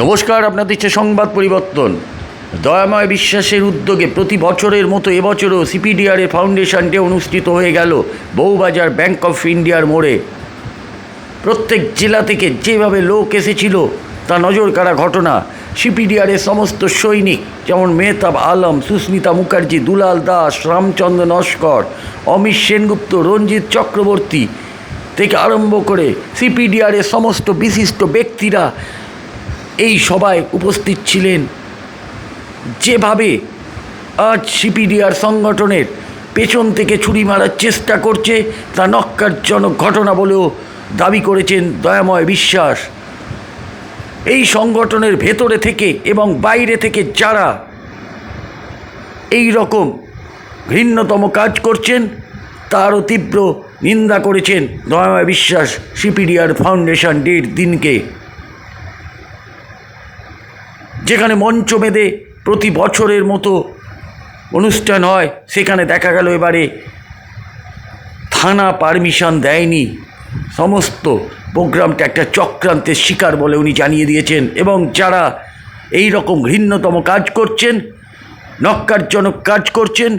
নমস্কার আপনার দিচ্ছে সংবাদ পরিবর্তন। দয়াময় বিশ্বাসের উদ্যোগে প্রতি বছরের মতো এবছরও সিপিডিআর ফাউন্ডেশন ডে অনুষ্ঠিত হয়ে গেল বউবাজার ব্যাংক অফ ইন্ডিয়ার মোড়ে। প্রত্যেক জেলা থেকে যেভাবে লোক এসেছিল, তা নজর কাড়া ঘটনা। সিপিডিআরের সমস্ত সৈনিক যেমন মেহতাব আলম, সুস্মিতা মুখার্জি, দুলাল দাস, রামচন্দ্র নস্কর, অমিত সেনগুপ্ত, রঞ্জিত চক্রবর্তী থেকে আরম্ভ করে সিপিডিআরের সমস্ত বিশিষ্ট ব্যক্তিরা এই সভায় উপস্থিত ছিলেন। যেভাবে আজ সিপিডিআর সংগঠনের পেছন থেকে ছুরি মারার চেষ্টা করছে, তা নক্কারজনক ঘটনা বলেও দাবি করেছেন দয়াময় বিশ্বাস। এই সংগঠনের ভেতরে থেকে এবং বাইরে থেকে যারা এই রকম ঘৃণ্যতম কাজ করছেন, তারও তীব্র নিন্দা করেছেন দয়াময় বিশ্বাস সিপিডিআর ফাউন্ডেশন ডের দিনকে। যেখানে মঞ্চ বেঁধে প্রতি বছরের মতো অনুষ্ঠান হয়, সেখানে দেখা গেল এবারে থানা পারমিশন দেয়নি। সমস্ত প্রোগ্রামটা একটা চক্রান্তের শিকার বলে উনি জানিয়ে দিয়েছেন এবং যারা এই রকম ঘৃণ্যতম কাজ করছেন, নক্কারজনক কাজ করছেন,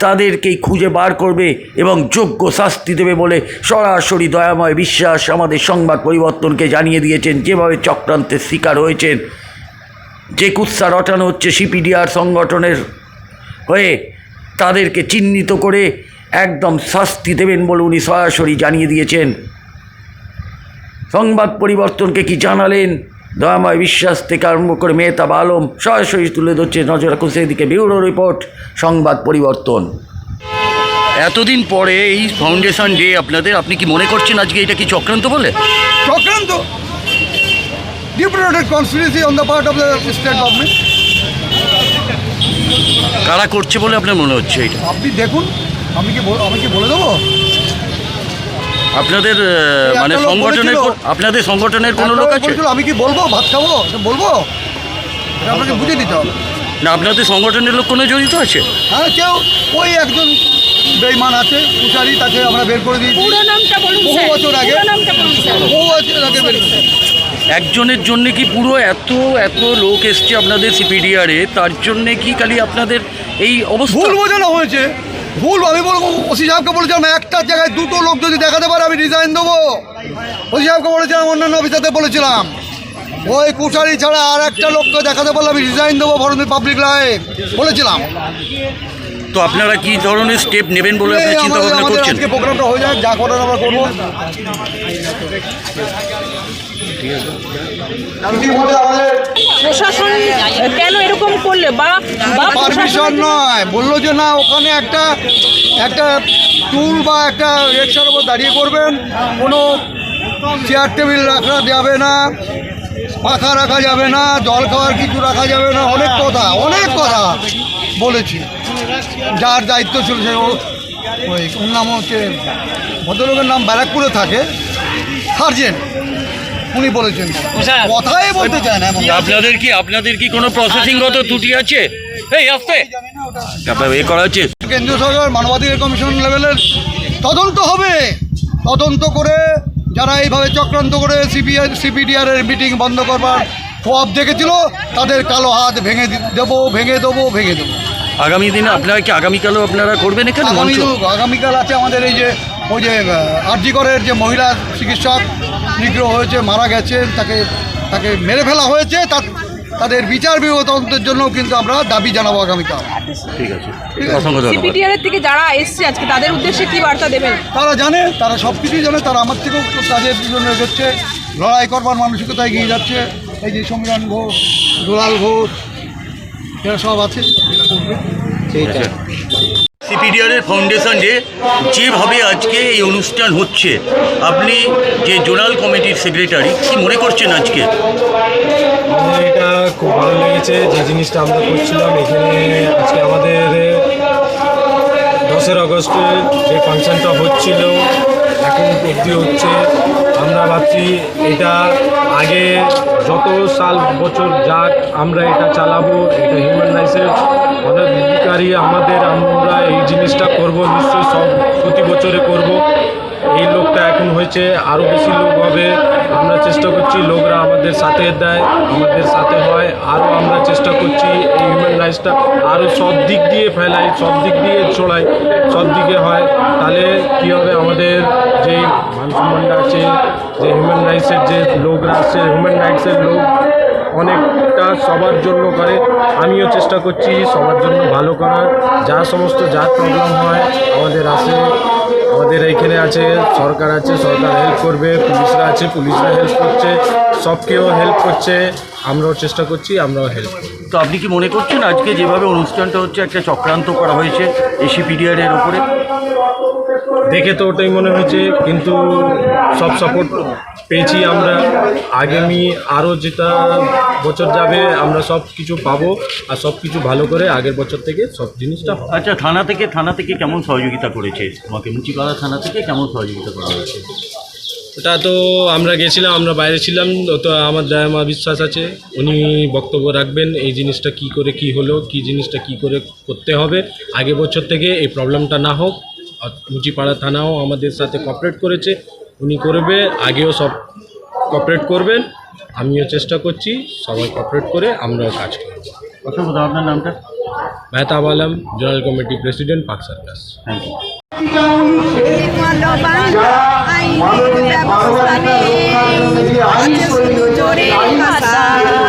তাদেরকেই খুঁজে বার করবে এবং যোগ্য শাস্তি দেবে বলে সরাসরি দয়াময় বিশ্বাস আমাদের সংবাদ পরিবর্তনকে জানিয়ে দিয়েছেন। যেভাবে চক্রান্তের শিকার হয়েছেন যে কুৎসা রটানো হচ্ছে সিপিডিআর সংগঠনের হয়ে, তাদেরকে চিহ্নিত করে একদম শাস্তি দেবেন বলে উনি সরাসরি জানিয়ে দিয়েছেন। সংবাদ পরিবর্তনকে কি জানালেন? দয়াময় বিশ্বাস থেকে আরম্ভ করে মেহতাব আলম সরাসরি তুলে ধরছে নজর রাখুন। সেদিকে ব্যুরো রিপোর্ট, সংবাদ পরিবর্তন। এতদিন পরে এই ফাউন্ডেশন ডে আপনাদের, আপনি কি মনে করছেন আজকে এটা কি চক্রান্ত বলে? চক্রান্ত? Conspiracy on the part of the state government কারা করছে বলে আপনার মনে হচ্ছে এটা? আপনি দেখুন আমি কি বল- আমি কি বলে দেবো? আপনাদের আহ, একটা মানে লোক সংগঠনের বলেছিল- আপনাদের সংগঠনের কোনো লোক লোক আছে? বলছিল, আমি কি বলব? ভাত খাব? এটা বলব? এটা আপনাকে বুঝে দিতে হবে। না আপনাদের সংগঠনের লোক কোনো জড়িত আছে? হ্যাঁ কেউ ওই একজন বেইমান আছে পূজারি তাকে আমরা বের করে দিয়েছি। পুরো নামটা বলুন বহু স্যার। বছর আগে। পুরো নামটা বলুন স্যার। বহু বছর আগে বের করে দিয়েছি। একজনের জন্য কি পুরো এত এত লোক এসছে আপনাদের সিপিডিআরে? তার জন্যে কি খালি আপনাদের এই অবস্থা? বোঝানো হয়েছে। ভুল, আমি বলব, ওসি সাহেবকে বলেছিলাম, একটা জায়গায় দুটো লোক যদি দেখাতে পারে, আমি রিজাইন দেবো। ওসি সাহেবকে বলেছিলাম, অন্যান্য অফিসারদের বলেছিলাম। ওই কুঠারি ছাড়া আর একটা লোককে দেখাতে পারলে আমি রিজাইন দেবো ভরণী পাবলিক লাইফ বলেছিলাম। তো আপনারা কি ধরনের স্টেপ নেবেন বলে আপনি চিন্তা ভাবনা আমাদের করছেন? আজকে প্রোগ্রামটা হয়ে যাক যা করার আমরা করব। প্রশাসন কেন এরকম করলে? বা বা পারমিশন প্রশাসন নয়। বলল যে না ওখানে একটা একটা টুল বা একটা রিক্সার উপর দাঁড়িয়ে করবেন। কোনো চেয়ার টেবিল রাখা যাবে না পাখা রাখা যাবে না জল খাওয়ার কিছু রাখা যাবে না। অনেক কথা অনেক কথা বলেছি। যার দায়িত্ব ছিল সে ওই ওর নাম হচ্ছে ভদ্রলোকের নাম ব্যারাকপুরে থাকে সার্জেন্ট। উনি বলেছেন। কথাই বলতে চায় না আপনাদের কি আপনাদের কি কোনো প্রসেসিংগত ত্রুটি আছে? এই আসতে। এ করা হচ্ছে। কেন্দ্রীয় সরকার মানবাধিকার কমিশন লেভেলের তদন্ত হবে। তদন্ত করে যারা এইভাবে চক্রান্ত করে সিপিআই সিপিডিআর এর মিটিং বন্ধ করবার খোয়াব দেখেছিল তাদের কালো হাত ভেঙে দেবো ভেঙে দেবো ভেঙে দেবো। আগামী দিনে আপনারা কি আগামীকালও আপনারা করবেন এখানে আগামী আগামীকাল আছে আমাদের এই যে ওই যে আরজিকরের যে মহিলা চিকিৎসক নিগ্রহ হয়েছে মারা গেছে তাকে তাকে মেরে ফেলা হয়েছে তা তাদের বিচার বিভাগ তদন্তের জন্য কিন্তু আমরা দাবি জানাব আগামীকাল। ঠিক আছে। ঠিক আছে। অসংখ্য সিপিটিআর এর থেকে যারা এসছে আজকে তাদের উদ্দেশ্যে কি বার্তা দেবেন? তারা জানে তারা সব কিছুই জানে তারা আমার থেকেও তাদের জন্য এগোচ্ছে। লড়াই করবার মানসিকতায় এগিয়ে যাচ্ছে। এই যে সমীরণ ঘোষ দুলাল ঘোষ এরা সব আছে। করবে সিপিডিআর ফাউন্ডেশন ডে যেভাবে আজকে এই অনুষ্ঠান হচ্ছে আপনি যে জোনাল কমিটির সেক্রেটারি কি মনে করছেন আজকে? আমাদের এটা খুব ভালো লেগেছে যে জিনিসটা আমরা করছিলাম এখানে আজকে আমাদের দশের আগস্টে যে ফাংশনটা হচ্ছিল এখন অবধি হচ্ছে। আমরা ভাবছি এটা আগে যত সাল, বছর যাক আমরা এটা চালাবো, এটা হিউম্যান রাইটসের অনেক অধিকারী আমাদের, আমরা এই জিনিসটা করব, নিশ্চয়ই সব প্রতি বছরে করব। এই লোকটা হয়েছে আরও বেশি লোক হবে। আমরা চেষ্টা করছি, লোকরা আমাদের সাথে দেয়, আমাদের সাথে হয়। আরও আমরা চেষ্টা করছি এই হিউম্যান রাইটসটা আরও সব দিক দিয়ে ফেলাই, সব দিক দিয়ে ছড়াই, সব দিকে হয়। তাহলে কী হবে? আমাদের যে মান সম্মানটা আছে, যে হিউম্যান রাইটসের যে লোকরা আছে হিউম্যান রাইটসের লোক অনেকটা সবার জন্য করে। আমিও চেষ্টা করছি সবার জন্য ভালো করার। যা সমস্ত যা প্রবলেম হয়, আমাদের আসে আমাদের এইখানে আছে সরকার আছে সরকার হেল্প করবে পুলিশরা আছে পুলিশরা হেল্প করছে। সব কেউ হেল্প করছে আমরাও চেষ্টা করছি আমরাও হেল্প তো আপনি কি মনে করছেন আজকে যেভাবে অনুষ্ঠানটা হচ্ছে একটা চক্রান্ত করা হয়েছে এসিপিডিআর এর ওপরে দেখে তো ওটাই মনে হয়েছে কিন্তু সব সাপোর্ট পেয়েছি আমরা। আগামী আরও যেটা বছর যাবে আমরা সব কিছু পাবো আর সব কিছু ভালো করে আগের বছর থেকে সব জিনিসটা আচ্ছা থানা থেকে থানা থেকে কেমন সহযোগিতা করেছে? তোমাকে মুচিপাড়া থানা থেকে কেমন সহযোগিতা করা হয়েছে? ওটা তো আমরা গেছিলাম আমরা বাইরে ছিলাম তো আমার দয়ামা বিশ্বাস আছে উনি বক্তব্য রাখবেন এই জিনিসটা কি করে কি হলো কি জিনিসটা কি করে করতে হবে। আগে বছর থেকে এই প্রবলেমটা না হোক আর মুচিপাড়া থানাও আমাদের সাথে কপারেট করেছে উনি করবে আগেও সব কপারেট করবেন আমিও চেষ্টা করছি সবাই কপারেট করে আমরাও কাজ করব। অসংখ্য আপনার নামটা? Mehtab Alam general committee president Park Circus. Thank you আইনের ব্যবস্থা নেই। জোরে ভাষা।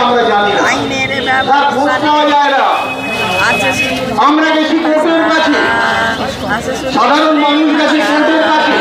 আমরা জানি না। খোঁজ পাওয়া যায় না। আমরা গেছি কোর্টের কাছে। সাধারণ মানুষ গেছে কোর্টের কাছে।